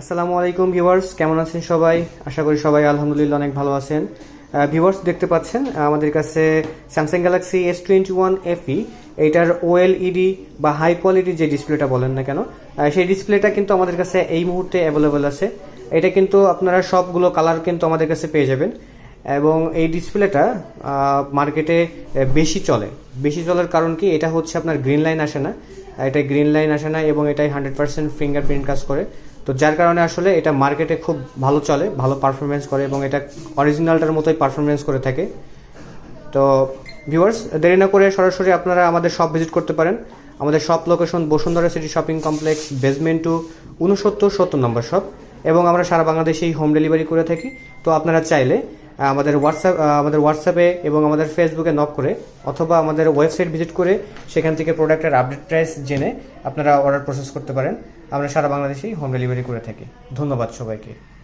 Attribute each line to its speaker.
Speaker 1: আসসালামু আলাইকুম, ভিউয়ার্স। কেমন আছেন সবাই? আশা করি সবাই আলহামদুলিল্লাহ অনেক ভালো আছেন। ভিউয়ার্স, দেখতে পাচ্ছেন, আমাদের কাছে Samsung Galaxy S twenty one FE এইটার ওএলইডি বা হাই কোয়ালিটি যে ডিসপ্লেটা বলেন না কেন সেই ডিসপ্লেটা কিন্তু আমাদের কাছে এই মুহূর্তে অ্যাভেলেবল আছে। এটা কিন্তু আপনারা সবগুলো কালার কিন্তু আমাদের কাছে পেয়ে যাবেন। এবং এই ডিসপ্লেটা মার্কেটে বেশি চলে। বেশি চলার কারণ কি? এটা হচ্ছে আপনার গ্রিন লাইন আসে না। এটা গ্রিন লাইন আসে না এবং এটাই হান্ড্রেড পার্সেন্ট ফিঙ্গারপ্রিন্ট কাজ করে। তো যার কারণে আসলে এটা মার্কেটে খুব ভালো চলে, ভালো পারফরমেন্স করে এবং এটা অরিজিনালটার মতোই পারফরমেন্স করে থাকে। তো ভিউয়ার্স দেরি না করে সরাসরি আপনারা আমাদের শপ ভিজিট করতে পারেন। আমাদের shop location Bashundhara city shopping complex basement two উনসত্তর সত্তর নম্বর শপ এবং আমরা সারা বাংলাদেশেই হোম ডেলিভারি করে থাকি। তো আপনারা চাইলে আমাদের হোয়াটসঅ্যাপ আমাদের হোয়াটসঅ্যাপে এবং আমাদের ফেসবুকে নক করে অথবা আমাদের ওয়েবসাইট ভিজিট করে সেখান থেকে প্রোডাক্টের আপডেট প্রাইস জেনে আপনারা অর্ডার প্রসেস করতে পারেন। আমরা সারা বাংলাদেশেই হোম ডেলিভারি করে থাকি। ধন্যবাদ সবাইকে।